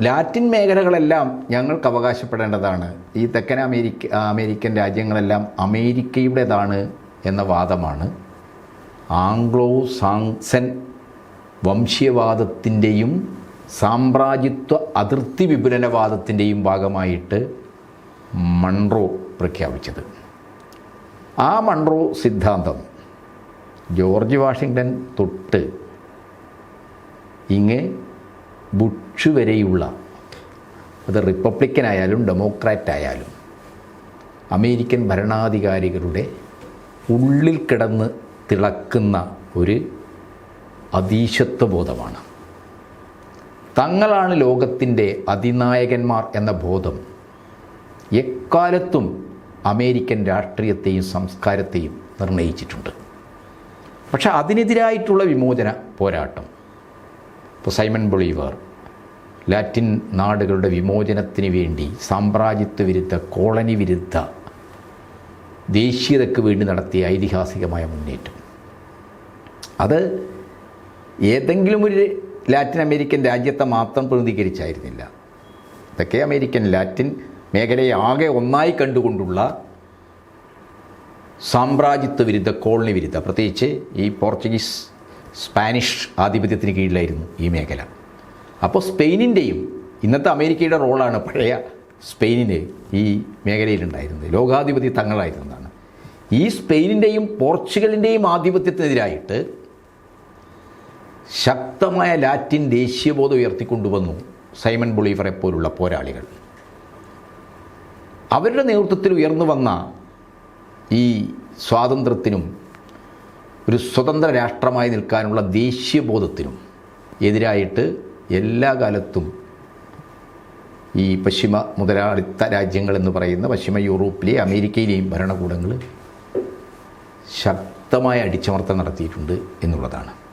Latin മേഖലകളെല്ലാം ഞങ്ങൾക്ക് അവകാശപ്പെടേണ്ടതാണ്. ഈ തെക്കൻ അമേരിക്ക അമേരിക്കൻ രാജ്യങ്ങളെല്ലാം അമേരിക്കയുടേതാണ് എന്ന വാദമാണ്. ആംഗ്ലോ സാങ്സൻ വംശീയവാദത്തിന്റെയും സാമ്രാജ്യത്വ അതിർത്തി വിപുലനവാദത്തിന്റെയും ഭാഗമായിട്ട് മൺറോ പ്രഖ്യാപിച്ചത്. ആ മൺറോ സിദ്ധാന്തം ജോർജ് വാഷിങ്ടൺ തൊട്ട് ഇങ്ങ് ബുഷ് വരെയുള്ള അത് റിപ്പബ്ലിക്കൻ ആയാലും ഡെമോക്രാറ്റ് ആയാലും അമേരിക്കൻ ഭരണാധികാരികളുടെ ഉള്ളിൽ കിടന്ന് തിളക്കുന്ന ഒരു അതീശത്വബോധമാണ്. തങ്ങളാണ് ലോകത്തിന്റെ അതിനായകന്മാർ എന്ന ബോധം. എക്കാലത്തും അമേരിക്കൻ രാഷ്ട്രീയത്തെയും സംസ്കാരത്തെയും നിർണയിച്ചിട്ടുണ്ട്. പക്ഷെ അതിനെതിരായിട്ടുള്ള വിമോചന പോരാട്ടം. ഇപ്പോൾ സൈമൺ ബൊളീവർ ലാറ്റിൻ നാടുകളുടെ വിമോചനത്തിന് വേണ്ടി സാമ്രാജ്യത്വ വിരുദ്ധ കോളനി വിരുദ്ധ ദേശീയതയ്ക്ക് വേണ്ടി നടത്തിയ ഐതിഹാസികമായ മുന്നേറ്റം. അത് ഏതെങ്കിലും ഒരു ലാറ്റിൻ അമേരിക്കൻ രാജ്യത്തെ മാത്രം പ്രതിനിധീകരിച്ചായിരുന്നില്ല. തെക്കേ അമേരിക്കൻ ലാറ്റിൻ മേഖലയെ ആകെ ഒന്നായി കണ്ടുകൊണ്ടുള്ള സാമ്രാജ്യത്വ വിരുദ്ധ കോളനി വിരുദ്ധ. പ്രത്യേകിച്ച് ഈ പോർച്ചുഗീസ് സ്പാനിഷ് ആധിപത്യത്തിന് കീഴിലായിരുന്നു ഈ മേഖല. അപ്പോൾ സ്പെയിനിന്റെയും ഇന്നത്തെ അമേരിക്കയുടെ റോളാണ് പഴയ സ്പെയിനിന് ഈ മേഖലയിലുണ്ടായിരുന്നത്. ലോകാധിപതി തങ്ങളായിരുന്നതാണ്. ഈ സ്പെയിനിന്റെയും പോർച്ചുഗലിന്റെയും ആധിപത്യത്തിനെതിരായിട്ട് ശക്തമായ ലാറ്റിൻ ദേശീയബോധം ഉയർത്തിക്കൊണ്ടുവന്നു സൈമൺ ബൊളീഫറെ പോലുള്ള പോരാളികൾ. അവരുടെ നേതൃത്വത്തിൽ ഉയർന്നു വന്ന ഈ സ്വാതന്ത്ര്യത്തിനും ഒരു സ്വതന്ത്ര രാഷ്ട്രമായി നിൽക്കാനുള്ള ദേശീയബോധത്തിനും എതിരായിട്ട് എല്ലാ കാലത്തും ഈ പശ്ചിമ മുതലാളിത്ത രാജ്യങ്ങൾ എന്ന് പറയുന്ന പശ്ചിമ യൂറോപ്പിലെ അമേരിക്കയിലെയും ഭരണകൂടങ്ങൾ ശക്തമായ അടിച്ചമർത്തം നടത്തിയിട്ടുണ്ട് എന്നുള്ളതാണ്.